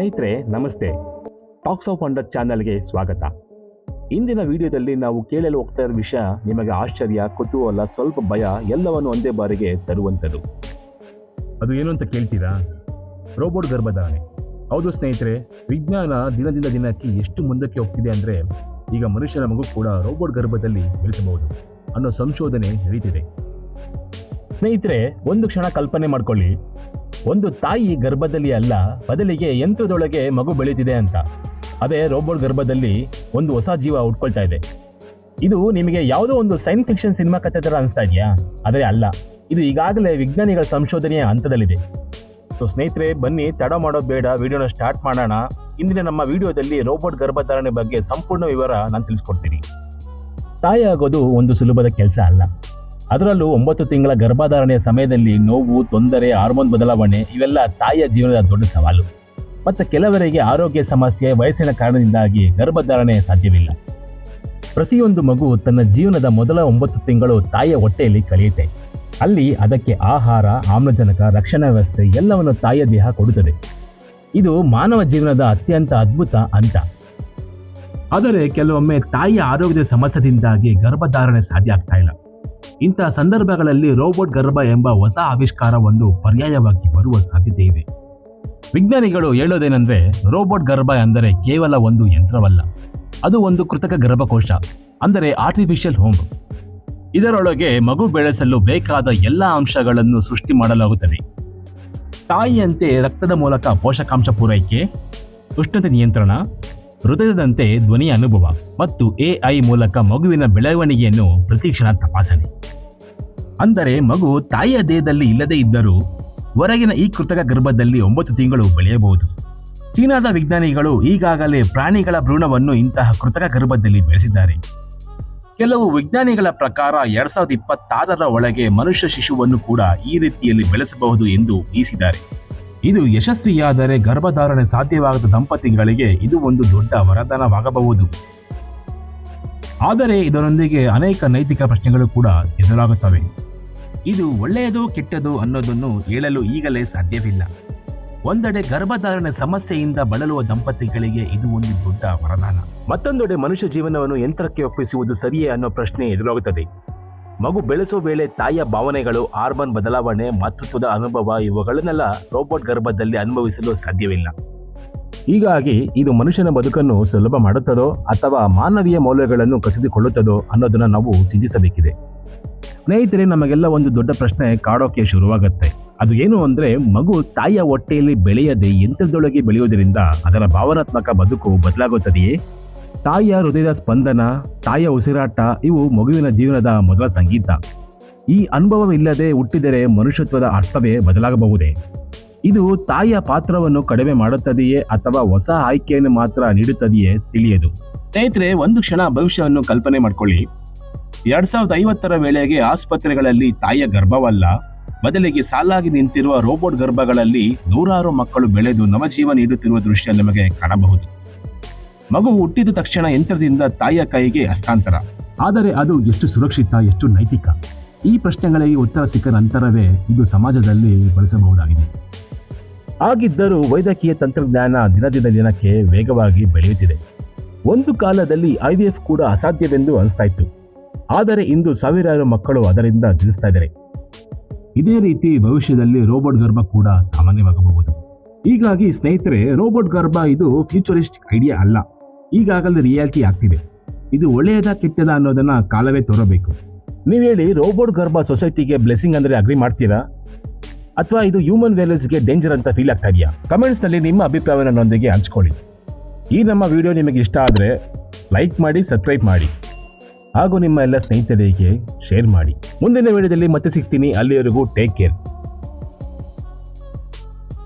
ಸ್ನೇಹಿತರೆ, ನಮಸ್ತೆ. Tax of under ಚಾನಲ್ಗೆ ಸ್ವಾಗತ. ಇಂದಿನ ವಿಡಿಯೋದಲ್ಲಿ ನಾವು ಕೇಳಲು ಹೋಗ್ತಾ ಇರೋ ವಿಷಯ ನಿಮಗೆ ಆಶ್ಚರ್ಯ, ಕುತೂಹಲ, ಸ್ವಲ್ಪ ಭಯ ಎಲ್ಲವನ್ನು ಒಂದೇ ಬಾರಿಗೆ ತರುವಂಥದ್ದು. ಅದು ಏನು ಅಂತ ಕೇಳ್ತೀರಾ? ರೋಬೋಟ್ ಗರ್ಭಧಾರಣೆ. ಹೌದು ಸ್ನೇಹಿತರೆ, ವಿಜ್ಞಾನ ದಿನದಿಂದ ದಿನಕ್ಕೆ ಎಷ್ಟು ಮುಂದಕ್ಕೆ ಹೋಗ್ತಿದೆ ಅಂದರೆ ಈಗ ಮನುಷ್ಯನ ಮಗು ಕೂಡ ರೋಬೋಟ್ ಗರ್ಭದಲ್ಲಿ ಬೆಳೆಸಬಹುದು ಅನ್ನೋ ಸಂಶೋಧನೆ ನಡೀತಿದೆ. ಸ್ನೇಹಿತರೆ, ಒಂದು ಕ್ಷಣ ಕಲ್ಪನೆ ಮಾಡ್ಕೊಳ್ಳಿ. ಒಂದು ತಾಯಿ ಗರ್ಭದಲ್ಲಿ ಅಲ್ಲ, ಬದಲಿಗೆ ಯಂತ್ರದೊಳಗೆ ಮಗು ಬೆಳೀತಿದೆ ಅಂತ. ಅದೇ ರೋಬೋಟ್ ಗರ್ಭದಲ್ಲಿ ಒಂದು ಹೊಸ ಜೀವ ಉಟ್ಕೊಳ್ತಾ ಇದೆ. ಇದು ನಿಮಗೆ ಯಾವುದೋ ಒಂದು ಸೈನ್ಸ್ ಫಿಕ್ಷನ್ ಸಿನಿಮಾ ಕಥೆ ಥರ ಅನಿಸ್ತಾ ಇದೆಯಾ? ಆದರೆ ಅಲ್ಲ, ಇದು ಈಗಾಗಲೇ ವಿಜ್ಞಾನಿಗಳ ಸಂಶೋಧನೆಯ ಹಂತದಲ್ಲಿದೆ. ಸೊ ಸ್ನೇಹಿತರೆ, ಬನ್ನಿ, ತಡ ಮಾಡೋದು ಬೇಡ, ವಿಡಿಯೋನ ಸ್ಟಾರ್ಟ್ ಮಾಡೋಣ. ಇಂದಿನ ನಮ್ಮ ವಿಡಿಯೋದಲ್ಲಿ ರೋಬೋಟ್ ಗರ್ಭಧಾರಣೆ ಬಗ್ಗೆ ಸಂಪೂರ್ಣ ವಿವರ ನಾನು ತಿಳಿಸ್ಕೊಡ್ತೀನಿ. ತಾಯಿ ಆಗೋದು ಒಂದು ಸುಲಭದ ಕೆಲಸ ಅಲ್ಲ. ಅದರಲ್ಲೂ ಒಂಬತ್ತು ತಿಂಗಳ ಗರ್ಭಧಾರಣೆಯ ಸಮಯದಲ್ಲಿ ನೋವು, ತೊಂದರೆ, ಹಾರ್ಮೋನ್ ಬದಲಾವಣೆ ಇವೆಲ್ಲ ತಾಯಿಯ ಜೀವನದ ದೊಡ್ಡ ಸವಾಲು. ಮತ್ತು ಕೆಲವರಿಗೆ ಆರೋಗ್ಯ ಸಮಸ್ಯೆ, ವಯಸ್ಸಿನ ಕಾರಣದಿಂದಾಗಿ ಗರ್ಭಧಾರಣೆ ಸಾಧ್ಯವಿಲ್ಲ. ಪ್ರತಿಯೊಂದು ಮಗು ತನ್ನ ಜೀವನದ ಮೊದಲ ಒಂಬತ್ತು ತಿಂಗಳು ತಾಯಿಯ ಹೊಟ್ಟೆಯಲ್ಲಿ ಕಳೆಯುತ್ತೆ. ಅಲ್ಲಿ ಅದಕ್ಕೆ ಆಹಾರ, ಆಮ್ಲಜನಕ, ರಕ್ಷಣಾ ವ್ಯವಸ್ಥೆ ಎಲ್ಲವನ್ನು ತಾಯಿಯ ದೇಹ ಕೊಡುತ್ತದೆ. ಇದು ಮಾನವ ಜೀವನದ ಅತ್ಯಂತ ಅದ್ಭುತ ಹಂತ. ಆದರೆ ಕೆಲವೊಮ್ಮೆ ತಾಯಿಯ ಆರೋಗ್ಯದ ಸಮಸ್ಯೆಯಿಂದಾಗಿ ಗರ್ಭಧಾರಣೆ ಸಾಧ್ಯ ಆಗ್ತಾ ಇಲ್ಲ. ಇಂತಹ ಸಂದರ್ಭಗಳಲ್ಲಿ ರೋಬೋಟ್ ಗರ್ಭ ಎಂಬ ಹೊಸ ಆವಿಷ್ಕಾರ ಒಂದು ಪರ್ಯಾಯವಾಗಿ ಬರುವ ಸಾಧ್ಯತೆ ಇದೆ. ವಿಜ್ಞಾನಿಗಳು ಹೇಳೋದೇನೆಂದ್ರೆ ರೋಬೋಟ್ ಗರ್ಭ ಅಂದರೆ ಕೇವಲ ಒಂದು ಯಂತ್ರವಲ್ಲ. ಅದು ಒಂದು ಕೃತಕ ಗರ್ಭಕೋಶ, ಅಂದರೆ ಆರ್ಟಿಫಿಷಿಯಲ್ ಹೋಮ್ ಇದರೊಳಗೆ ಮಗು ಬೆಳೆಸಲು ಬೇಕಾದ ಎಲ್ಲ ಅಂಶಗಳನ್ನು ಸೃಷ್ಟಿ ಮಾಡಲಾಗುತ್ತದೆ. ತಾಯಿಯಂತೆ ರಕ್ತದ ಮೂಲಕ ಪೋಷಕಾಂಶ ಪೂರೈಕೆ, ಉಷ್ಣತೆ ನಿಯಂತ್ರಣ ಹೃದಯದಂತೆ ಧ್ವನಿಯ ಅನುಭವ ಮತ್ತು ಎಐ ಮೂಲಕ ಮಗುವಿನ ಬೆಳವಣಿಗೆಯನ್ನು ಪ್ರತಿಕ್ಷಣ ತಪಾಸಣೆ. ಅಂದರೆ ಮಗು ತಾಯಿಯ ದೇಹದಲ್ಲಿ ಇಲ್ಲದೇ ಇದ್ದರೂ ಹೊರಗಿನ ಈ ಕೃತಕ ಗರ್ಭದಲ್ಲಿ ಒಂಬತ್ತು ತಿಂಗಳು ಬೆಳೆಯಬಹುದು. ಚೀನಾದ ವಿಜ್ಞಾನಿಗಳು ಈಗಾಗಲೇ ಪ್ರಾಣಿಗಳ ಭ್ರೂಣವನ್ನು ಇಂತಹ ಕೃತಕ ಗರ್ಭದಲ್ಲಿ ಬೆಳೆಸಿದ್ದಾರೆ. ಕೆಲವು ವಿಜ್ಞಾನಿಗಳ ಪ್ರಕಾರ ಎರಡ್ ಸಾವಿರದ ಇಪ್ಪತ್ತಾರರ ಒಳಗೆ ಮನುಷ್ಯ ಶಿಶುವನ್ನು ಕೂಡ ಈ ರೀತಿಯಲ್ಲಿ ಬೆಳೆಸಬಹುದು ಎಂದು ಊಹಿಸಿದ್ದಾರೆ ಇದು ಯಶಸ್ವಿಯಾದರೆ ಗರ್ಭಧಾರಣೆ ಸಾಧ್ಯವಾಗದ ದಂಪತಿಗಳಿಗೆ ಇದು ಒಂದು ದೊಡ್ಡ ವರದಾನವಾಗಬಹುದು. ಆದರೆ ಇದರೊಂದಿಗೆ ಅನೇಕ ನೈತಿಕ ಪ್ರಶ್ನೆಗಳು ಕೂಡ ಎದುರಾಗುತ್ತವೆ. ಇದು ಒಳ್ಳೆಯದೋ, ಕೆಟ್ಟದೋ ಅನ್ನೋದನ್ನು ಹೇಳಲು ಈಗಲೇ ಸಾಧ್ಯವಿಲ್ಲ. ಒಂದೆಡೆ ಗರ್ಭಧಾರಣೆ ಸಮಸ್ಯೆಯಿಂದ ಬಳಲುವ ದಂಪತಿಗಳಿಗೆ ಇದು ಒಂದು ದೊಡ್ಡ ವರದಾನ. ಮತ್ತೊಂದೆಡೆ ಮನುಷ್ಯ ಜೀವನವನ್ನು ಯಂತ್ರಕ್ಕೆ ಒಪ್ಪಿಸುವುದು ಸರಿಯೇ ಅನ್ನೋ ಪ್ರಶ್ನೆ ಎದುರಾಗುತ್ತದೆ. ಮಗು ಬೆಳೆಸೋ ವೇಳೆ ತಾಯಿಯ ಭಾವನೆಗಳು, ಹಾರ್ಮೋನ್ ಬದಲಾವಣೆ, ಮಾತೃತ್ವದ ಅನುಭವ ಇವುಗಳನ್ನೆಲ್ಲ ರೋಬೋಟ್ ಗರ್ಭದಲ್ಲಿ ಅನುಭವಿಸಲು ಸಾಧ್ಯವಿಲ್ಲ. ಹೀಗಾಗಿ ಇದು ಮನುಷ್ಯನ ಬದುಕನ್ನು ಸುಲಭ ಮಾಡುತ್ತದೋ ಅಥವಾ ಮಾನವೀಯ ಮೌಲ್ಯಗಳನ್ನು ಕಸಿದುಕೊಳ್ಳುತ್ತದೋ ಅನ್ನೋದನ್ನು ನಾವು ಚಿಂತಿಸಬೇಕಿದೆ. ಸ್ನೇಹಿತರೆ, ನಮಗೆಲ್ಲ ಒಂದು ದೊಡ್ಡ ಪ್ರಶ್ನೆ ಕಾಡೋಕೆ ಶುರುವಾಗುತ್ತೆ. ಅದು ಏನು ಅಂದ್ರೆ ಮಗು ತಾಯಿಯ ಹೊಟ್ಟೆಯಲ್ಲಿ ಬೆಳೆಯದೆ ಯಂತ್ರದೊಳಗೆ ಬೆಳೆಯುವುದರಿಂದ ಅದರ ಭಾವನಾತ್ಮಕ ಬದುಕು ಬದಲಾಗುತ್ತದೆಯೇ? ತಾಯಿಯ ಹೃದಯದ ಸ್ಪಂದನ, ತಾಯಿಯ ಉಸಿರಾಟ, ಇವು ಮಗುವಿನ ಜೀವನದ ಮೊದಲ ಸಂಗೀತ. ಈ ಅನುಭವವಿಲ್ಲದೆ ಹುಟ್ಟಿದರೆ ಮನುಷ್ಯತ್ವದ ಅರ್ಥವೇ ಬದಲಾಗಬಹುದೇ? ಇದು ತಾಯಿಯ ಪಾತ್ರವನ್ನು ಕಡಿಮೆ ಮಾಡುತ್ತದೆಯೇ ಅಥವಾ ಹೊಸ ಆಯ್ಕೆಯನ್ನು ಮಾತ್ರ ನೀಡುತ್ತದೆಯೇ ತಿಳಿಯದು. ಸ್ನೇಹಿತರೆ, ಒಂದು ಕ್ಷಣ ಭವಿಷ್ಯವನ್ನು ಕಲ್ಪನೆ ಮಾಡಿಕೊಳ್ಳಿ. ಎರಡ್ ಸಾವಿರದ ಐವತ್ತರ ವೇಳೆಗೆ ಆಸ್ಪತ್ರೆಗಳಲ್ಲಿ ತಾಯಿಯ ಗರ್ಭವಲ್ಲ. ಬದಲಿಗೆ ಸಾಲಾಗಿ ನಿಂತಿರುವ ರೋಬೋಟ್ ಗರ್ಭಗಳಲ್ಲಿ ನೂರಾರು ಮಕ್ಕಳು ಬೆಳೆದು ನವಜೀವ ನೀಡುತ್ತಿರುವ ದೃಶ್ಯ ನಮಗೆ ಕಾಣಬಹುದು. ಮಗು ಹುಟ್ಟಿದ ತಕ್ಷಣ ಯಂತ್ರದಿಂದ ತಾಯಿಯ ಕೈಗೆ ಹಸ್ತಾಂತರ. ಆದರೆ ಅದು ಎಷ್ಟು ಸುರಕ್ಷಿತ, ಎಷ್ಟು ನೈತಿಕ? ಈ ಪ್ರಶ್ನೆಗಳಿಗೆ ಉತ್ತರ ಸಿಕ್ಕ ನಂತರವೇ ಇದು ಸಮಾಜದಲ್ಲಿ ಬಳಸಬಹುದಾಗಿದೆ. ಆಗಿದ್ದರೂ ವೈದ್ಯಕೀಯ ತಂತ್ರಜ್ಞಾನ ದಿನದಿಂದ ದಿನಕ್ಕೆ ವೇಗವಾಗಿ ಬೆಳೆಯುತ್ತಿದೆ. ಒಂದು ಕಾಲದಲ್ಲಿ ಐ ವಿ ಎಫ್ ಕೂಡ ಅಸಾಧ್ಯವೆಂದು ಅನಿಸ್ತಾ ಇತ್ತು ಆದರೆ ಇಂದು ಸಾವಿರಾರು ಮಕ್ಕಳು ಅದರಿಂದ ಜನಿಸ್ತಾ ಇದ್ದಾರೆ. ಇದೇ ರೀತಿ ಭವಿಷ್ಯದಲ್ಲಿ ರೋಬೋಟ್ ಗರ್ಭ ಕೂಡ ಸಾಮಾನ್ಯವಾಗಬಹುದು. ಹೀಗಾಗಿ ಸ್ನೇಹಿತರೆ, ರೋಬೋಟ್ ಗರ್ಭ ಇದು ಫ್ಯೂಚರಿಸ್ಟಿಕ್ ಐಡಿಯಾ ಅಲ್ಲ. ಈಗಾಗಲೇ ರಿಯಾಲಿಟಿ ಆಗ್ತಿದೆ. ಇದು ಒಳ್ಳೆಯದ ಕೆಟ್ಟದ ಅನ್ನೋದನ್ನ ಕಾಲವೇ ತೋರಬೇಕು. ನೀವು ಹೇಳಿ, ರೋಬೋಟ್ ಗರ್ಭ ಸೊಸೈಟಿಗೆ ಬ್ಲೆಸ್ಸಿಂಗ್ ಅಂದ್ರೆ ಅಗ್ರಿ ಮಾಡ್ತೀರಾ? ಅಥವಾ ಇದು ಹ್ಯೂಮನ್ ವ್ಯಾಲ್ಯೂಸ್ಗೆ ಡೇಂಜರ್ ಅಂತ ಫೀಲ್ ಆಗ್ತಾ ಇದೆಯಾ? ಕಮೆಂಟ್ಸ್ನಲ್ಲಿ ನಿಮ್ಮ ಅಭಿಪ್ರಾಯವನ್ನು ಹಂಚ್ಕೊಳ್ಳಿ. ಈ ನಮ್ಮ ವಿಡಿಯೋ ನಿಮಗೆ ಇಷ್ಟ ಆದರೆ ಲೈಕ್ ಮಾಡಿ ಸಬ್ಸ್ಕ್ರೈಬ್ ಮಾಡಿ. ಹಾಗೂ ನಿಮ್ಮ ಎಲ್ಲ ಸ್ನೇಹಿತರಿಗೆ ಶೇರ್ ಮಾಡಿ. ಮುಂದಿನ ವಿಡಿಯೋದಲ್ಲಿ ಮತ್ತೆ ಸಿಗ್ತೀನಿ. ಅಲ್ಲಿವರೆಗೂ ಟೇಕ್ ಕೇರ್